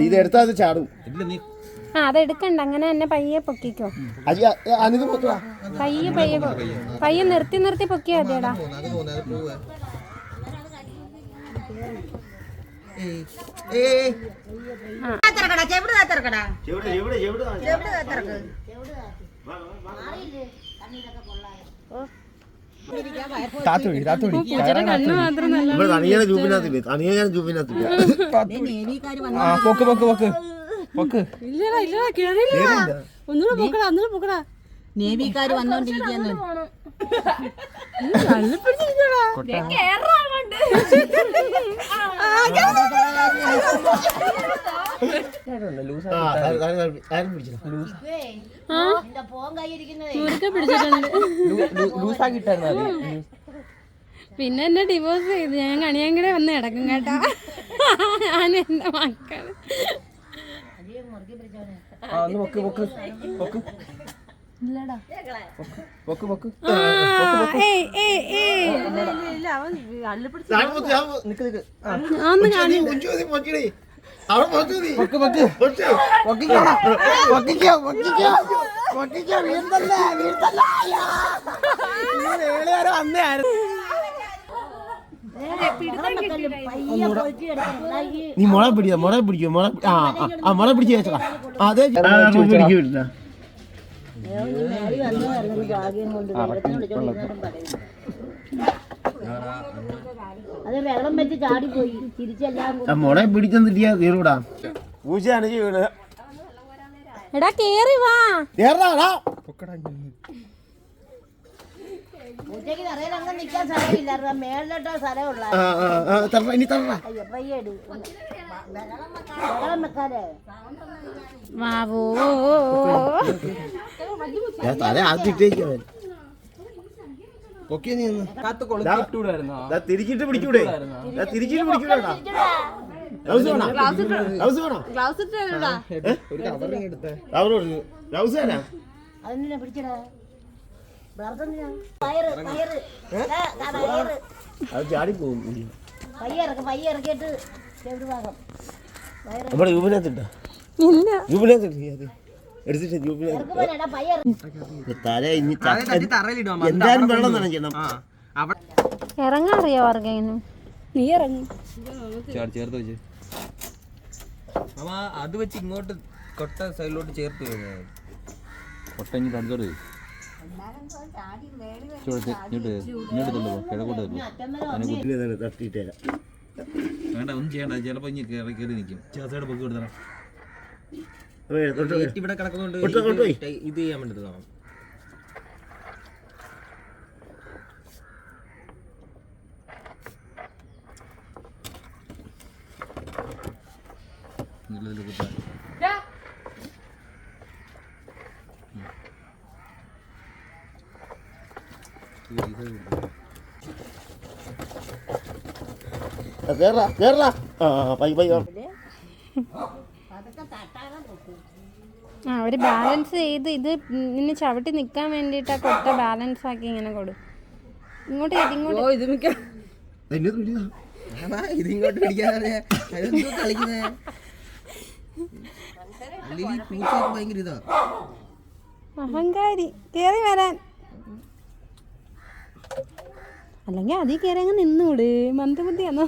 ഇത് എടുത്താൽ അത് ചാടും ആ അത് എടുക്കണ്ട അങ്ങനെ തന്നെ പയ്യെ പൊക്കിക്കോ പയ്യെ പയ്യെ പയ്യെ നിർത്തി നിർത്തി പൊക്കിയാ മതിയടാ തിറക്കടാ ചെവിട് തിറക്കടാ ചെവിട് തിറക്ക് താത്തോടി താത്തോടി. തണിയാണ് ജൂബിനകത്തില്ല? തണിയാണ് ജൂബിനകത്തില്ല? നേവിക്കാര് വന്നു ആ പൊക്ക് പൊക്ക് പൊക്ക്. പൊക്ക്. ഇല്ലടാ ഇല്ലടാ കേറില്ല ഒന്നുകൂടെ പൊക്കടാ ഒന്നുകൂടെ പൊക്കടാ. നേവിക്കാര് വന്നോണ്ടിരിക്കുന്നു. ആ പിന്നെ എന്നെ ഡിവോഴ്സ് ചെയ്തു. ഞാൻ കണിയാങ്കടെ വന്ന് കിടക്കും കേട്ടാ. ഞാൻ എന്റെ മക്കൾ. ഏയ്, ഏയ്, പൊക്ക് നീ. മുള പിടിക്കുക മുള പിടിക്കുക മുള ആ ആ, മുള പിടിച്ച് വെച്ചടാ അതെ പിടിക്കില്ല അത് വെള്ളം വെച്ച് ചാടിപ്പോയി. തിരിച്ചെല്ലാം എടാ കേറി വാ. ഉച്ചയ്ക്ക് തറയിൽ അങ്ങനെ നിൽക്കാൻ സ്ഥലമില്ലായിരുന്നു. മേളിലോട്ടോ സ്ഥലമുള്ള. വെള്ളം വെക്കാതെ വാവോ. തല ആദ്യം പൊക്കിയ നീ ഒന്ന് ദാ തിരിച്ചിട്ട് പിടിക്കൂടെ? ദാ തിരിച്ചിട്ട് പിടിക്കൂടേടാ ഗ്ലൗസ് വേണോ? ഗ്ലൗസ് വേണോ? കവർ കൊടുത്തു ഗ്ലൗസ് വേണോ? അതെന്തിനാ പിടിച്ചടാ? പയറ് പയറ്. പയറ്. അത് ചാടി പോകും. പയ്യിറക്ക് പയ്യിറക്കിയിട്ട് ചെവിട് ഭാഗം പയറ്. നമ്മുടെ ഇല്ല. യൂബിനകത്തിട്ട് അറിയോ വർഗേനും നീ ഇറങ്ങി. ചേർത്ത് ചേർത്ത് വെച്ച്. അമ്മ അത് വെച്ച് ഇങ്ങോട്ട് കൊട്ട സൈഡിലോട്ട് ചേർത്ത് ഇങ്ങോട്ട് തട്ടിയിട്ടേ വേണ്ട ഒന്നും ചെയ്യണ്ട. ചിലപ്പോ ഇനി കയറി കേറി നിൽക്കും ചേർച്ചയുടെ പൊക്കി കൊടുത്തണം ഇവിടെ കൊട്ട് ഇത് ചെയ്യാൻ വേണ്ടതാണ് ഇതിൽ കുത്താൻ. കേറാ കേറാ ആ പൈ പൈ ആ ഒരു ബാലൻസ് ചെയ്ത് ഇത് നിന്നെ ചവിട്ടി നിൽക്കാൻ വേണ്ടിയിട്ട് ആ കൊട്ട ബാലൻസ് ആക്കി ഇങ്ങനെ കൊടു ഇങ്ങോട്ട് ചെയ്ത് ഇങ്ങോട്ട് എന്നെ ആ ഇത് ഇങ്ങോട്ട് പിടിക്കാതെ കളിക്കുന്നേ ഭയങ്കര ഇതാ അഹങ്കാരി കേറി വരാൻ അല്ലെങ്കിൽ അതിൽ കയറി അങ്ങ് നിന്നൂട് മന്ദബുദ്ധിയാണോ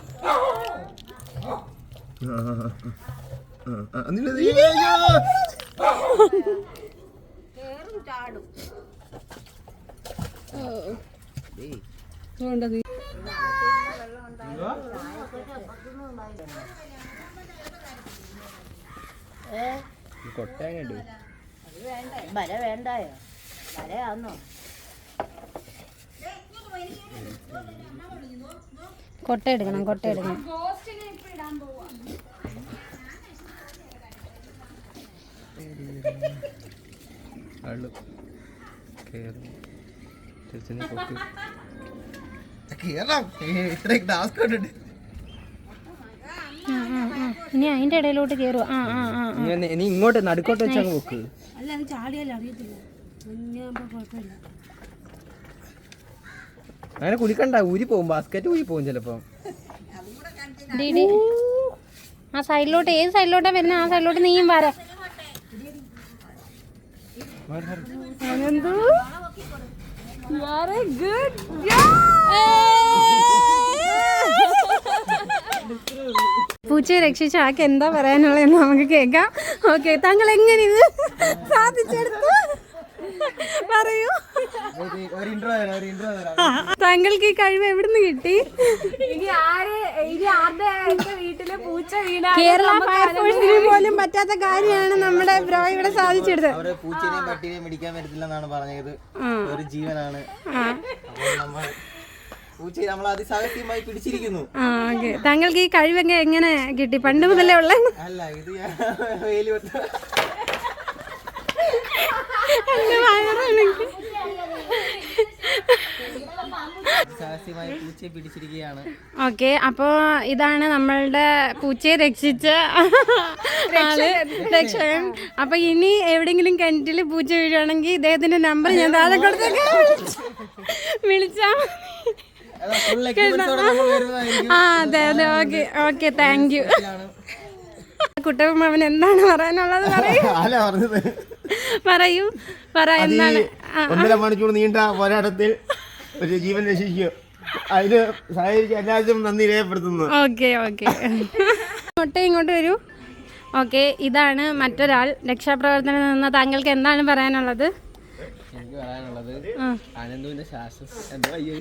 കൊട്ടയങ്ങട്ട് വര കൊട്ട എടുക്കണം കൊട്ട എടുക്കണം. ആൾ പൊക്ക്. ഇത്രയും ടാസ്ക് ഉണ്ട്. ഇനി അതിന്റെ ഇടയിലോട്ട് കയറുക ആ ആ ആ ആ. നീ ഇങ്ങോട്ട് നടുക്കോട്ട് വെച്ചങ്ങ് പൊക്ക്. അങ്ങനെ കുളിക്കണ്ട ഊരി പോകും. ബാസ്ക്കറ്റ് ഊരി പോകും ചിലപ്പോ. ആ സൈഡിലോട്ട് ഏത് സൈഡിലോട്ടാ വരുന്ന? ആ സൈഡിലോട്ട് നീയും വര. ഗുഡ് പൂച്ചയെ രക്ഷിച്ച ആൾക്ക് എന്താ പറയാനുള്ളതെന്ന് നമുക്ക് കേൾക്കാം. ഓക്കെ താങ്കൾ എങ്ങനെ ഇത് സാധിച്ചെടുത്തു പറയൂ ഒരു ഇൻട്രോ തരാം ഒരു ഇൻട്രോ തരാം താങ്കൾക്ക് ഈ കഴിവ് എവിടുന്ന് കിട്ടി? ഇനി ആര് ഇനി ആരുടെ എന്റെ പൂച്ച വീണ കേരള ഫയർഫോഴ്സിന് പോലും പറ്റാത്ത കാര്യമാണ് നമ്മുടെ ബ്രോ ഇവിടെ സാധിച്ചെടുത്തത് അവരെ പൂച്ചനെയും പട്ടിനെയും പിടിക്കാൻ പറ്റത്തില്ലെന്നാണ് പറഞ്ഞത്. ഒരു ജീവനാണ്. പൂച്ചയെ നമ്മൾ അതിസാഹസ്യമായി പിടിച്ചിരിക്കുന്നു. താങ്കൾക്ക് ഈ കഴിവൊക്കെ എങ്ങനെ കിട്ടി? പണ്ട് മുതലേ ഉള്ള അല്ല ഇത് ഞാൻ ഓക്കെ അപ്പോ ഇതാണ് നമ്മളുടെ പൂച്ചയെ രക്ഷിച്ച ആൾ രക്ഷകൻ. അപ്പൊ ഇനി എവിടെങ്കിലും കിണറ്റിൽ പൂച്ച വീഴുവാണെങ്കിൽ ഇദ്ദേഹത്തിന്റെ നമ്പർ ഞാൻ താഴെ കൊടുത്തേക്കാം. വിളിച്ചാ. ആ അതെ അതെ okay okay thank you Kuttappan അവൻ എന്താണ് പറയാനുള്ളത്? പറയൂ. പറയൂ. പറ എന്താണ്? ഒന്നര മണിക്കൂർ നീണ്ട പോരാട്ടത്തിൽ ഒരു ജീവൻ രക്ഷിക്കും അതിന് സഹായിച്ച എല്ലാവരും നന്ദി രേഖപ്പെടുത്തുന്നു. Okay okay. ഇങ്ങോട്ട് ഇങ്ങോട്ട് വരൂ. ഓക്കെ ഇതാണ് മറ്റൊരാൾ രക്ഷാപ്രവർത്തനം നിന്ന താങ്കൾക്ക് എന്താണ് പറയാനുള്ളത്? എനിക്ക് പറയാനുള്ളത് ആ. അനന്തുവിന്റെ ശ്വാസം അയ്യോ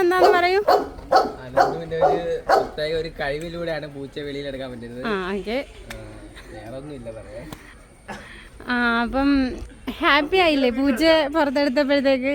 എന്താന്ന് പറയൂ? അനന്തുവിന്റെ ഒരു പ്രത്യേക ഒരു കഴിവിലൂടെയാണ് പൂച്ച വെളിയിലെടുക്കാൻ പറ്റുന്നത്. ആ ഓക്കെ. വേറെ ഒന്നും ഇല്ല പറയാൻ ആ അപ്പം ഹാപ്പി ആയില്ലേ? പൂജ പുറത്തെടുത്തപ്പോഴത്തേക്ക്?